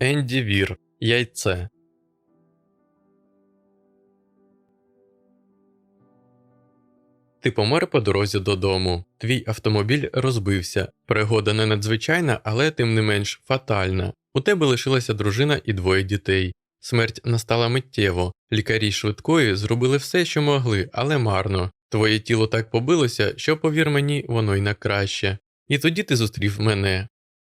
Енді Вір. Яйце. Ти помер по дорозі додому. Твій автомобіль розбився. Пригода не надзвичайна, але тим не менш фатальна. У тебе лишилася дружина і двоє дітей. Смерть настала миттєво. Лікарі швидкої зробили все, що могли, але марно. Твоє тіло так побилося, що, повір мені, воно й на краще. І тоді ти зустрів мене.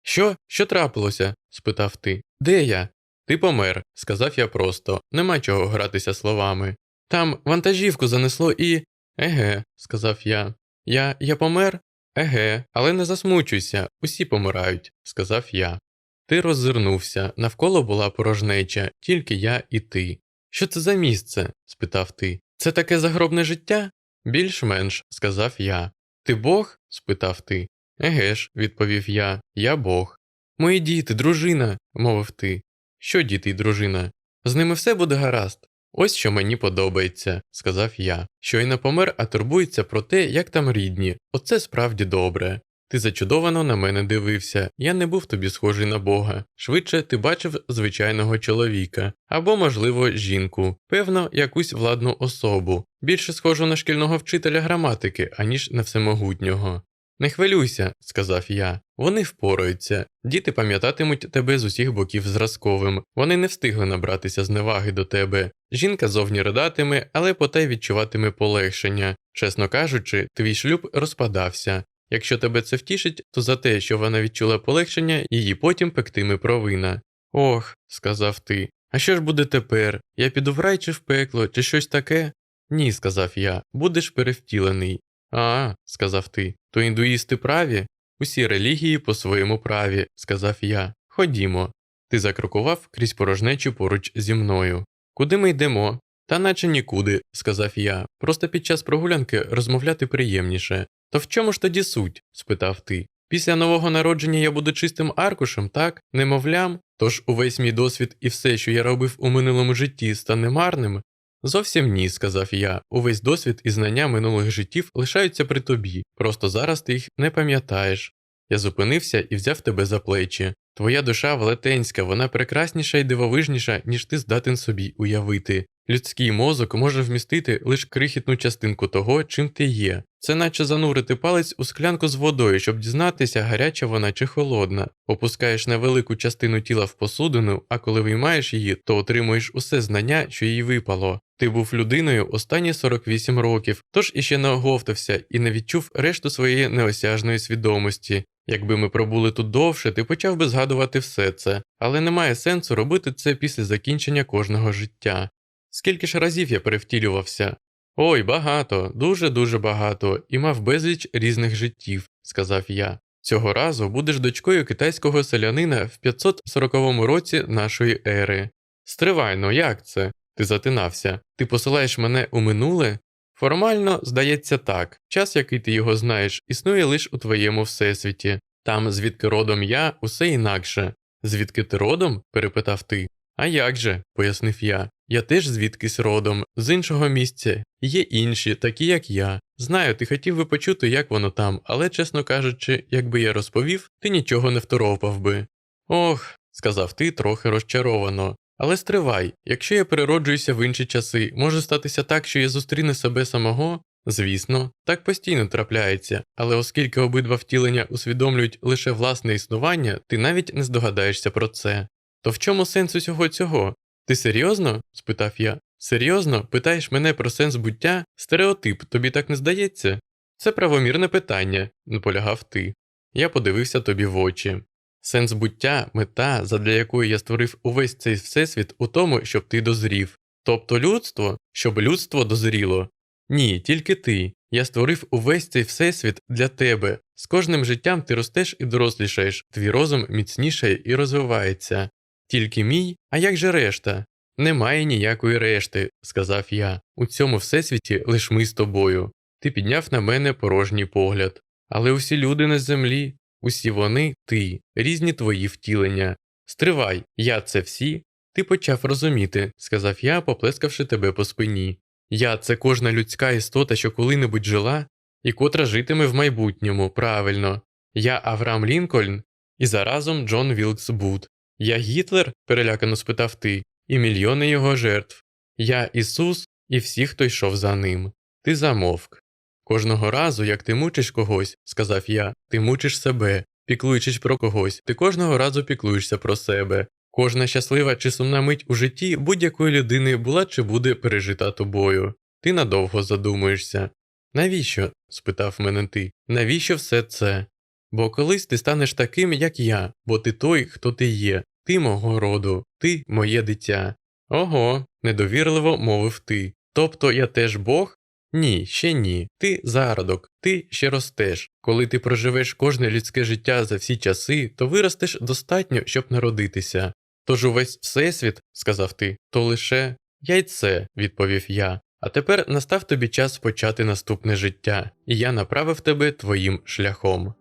Що? Що трапилося? спитав ти. Де я? Ти помер, сказав я просто, нема чого гратися словами. Там вантажівку занесло і. Еге, сказав я. Я я помер? Еге, але не засмучуйся, усі помирають, сказав я. Ти роззирнувся, навколо була порожнеча, тільки я і ти. Що це за місце? спитав ти. Це таке загробне життя? Більш-менш, сказав я. Ти Бог? спитав ти. Еге ж, відповів я, я Бог. Мої діти, дружина, мовив ти. Що діти й дружина? З ними все буде гаразд. Ось що мені подобається, сказав я. Щойно помер, а турбується про те, як там рідні. Оце справді добре. Ти зачудовано на мене дивився, я не був тобі схожий на Бога. Швидше ти бачив звичайного чоловіка, або, можливо, жінку, певно, якусь владну особу, більше схожу на шкільного вчителя граматики, аніж на всемогутнього. Не хвилюйся, сказав я. Вони впораються. Діти пам'ятатимуть тебе з усіх боків зразковим. Вони не встигли набратися зневаги до тебе. Жінка зовні ридатиме, але потай відчуватиме полегшення. Чесно кажучи, твій шлюб розпадався. Якщо тебе це втішить, то за те, що вона відчула полегшення, її потім пектиме провина. Ох, сказав ти. А що ж буде тепер? Я піду в рай чи в пекло, чи щось таке? Ні, сказав я, будеш перевтілений. А, сказав ти, то індуїсти праві? Усі релігії по своєму праві, сказав я. Ходімо. Ти закрокував крізь порожнечу поруч зі мною. Куди ми йдемо? Та наче нікуди, сказав я. Просто під час прогулянки розмовляти приємніше. То в чому ж тоді суть? спитав ти. Після нового народження я буду чистим аркушем, так, немовлям, тож увесь мій досвід і все, що я робив у минулому житті, стане марним? Зовсім ні, сказав я. Увесь досвід і знання минулих життів лишаються при тобі, просто зараз ти їх не пам'ятаєш. Я зупинився і взяв тебе за плечі. Твоя душа велетенська, вона прекрасніша і дивовижніша, ніж ти здатен собі уявити. Людський мозок може вмістити лише крихітну частинку того, чим ти є. Це наче занурити палець у склянку з водою, щоб дізнатися, гаряча вона чи холодна. Опускаєш невелику частину тіла в посудину, а коли виймаєш її, то отримуєш усе знання, що їй випало. Ти був людиною останні 48 років, тож іще не оговтався і не відчув решту своєї неосяжної свідомості. Якби ми пробули тут довше, ти почав би згадувати все це, але немає сенсу робити це після закінчення кожного життя. Скільки ж разів я перевтілювався? Ой, багато, дуже дуже багато, і мав безліч різних життів, сказав я. Цього разу будеш дочкою китайського селянина в 540 році нашої ери. Стривайно, як це? Ти затинався. Ти посилаєш мене у минуле? Формально, здається так, час, який ти його знаєш, існує лише у твоєму всесвіті. Там, звідки родом я, усе інакше. Звідки ти родом? перепитав ти. А як же, пояснив я. Я теж звідкись родом, з іншого місця. Є інші, такі як я. Знаю, ти хотів би почути, як воно там, але, чесно кажучи, якби я розповів, ти нічого не второпав би. Ох, сказав ти трохи розчаровано. Але стривай, якщо я перероджуюся в інші часи, може статися так, що я зустріну себе самого? Звісно, так постійно трапляється, але оскільки обидва втілення усвідомлюють лише власне існування, ти навіть не здогадаєшся про це. То в чому сенс усього цього? Ти серйозно? спитав я. Серйозно, питаєш мене про сенс буття? Стереотип, тобі так не здається? Це правомірне питання, наполягав ти. Я подивився тобі в очі. Сенс буття, мета, задля якої я створив увесь цей всесвіт у тому, щоб ти дозрів. Тобто людство, щоб людство дозріло. Ні, тільки ти. Я створив увесь цей всесвіт для тебе. З кожним життям ти ростеш і дорослішаєш, твій розум міцнішає і розвивається. Тільки мій, а як же решта? Немає ніякої решти, сказав я. У цьому всесвіті лиш ми з тобою. Ти підняв на мене порожній погляд. Але усі люди на землі, усі вони ти, різні твої втілення. Стривай, я це всі. Ти почав розуміти, сказав я, поплескавши тебе по спині. Я це кожна людська істота, що коли-небудь жила, і котра житиме в майбутньому, правильно. Я Авраам Лінкольн і заразом Джон Вілкс Бут. Я Гітлер? перелякано спитав ти, і мільйони його жертв. Я Ісус і всі, хто йшов за ним. Ти замовк. Кожного разу, як ти мучиш когось, сказав я, ти мучиш себе, піклуючись про когось, ти кожного разу піклуєшся про себе. Кожна щаслива чи сумна мить у житті будь-якої людини була чи буде пережита тобою. Ти надовго задумуєшся. Навіщо? спитав мене ти. Навіщо все це? Бо колись ти станеш таким, як я, бо ти той, хто ти є, ти мого роду, ти моє дитя. Ого, недовірливо мовив ти. Тобто я теж Бог? Ні, ще ні. Ти зародок, ти ще ростеш. Коли ти проживеш кожне людське життя за всі часи, то виростеш достатньо, щоб народитися. Тож увесь всесвіт, сказав ти, то лише яйце, відповів я. А тепер настав тобі час почати наступне життя, і я направив тебе твоїм шляхом.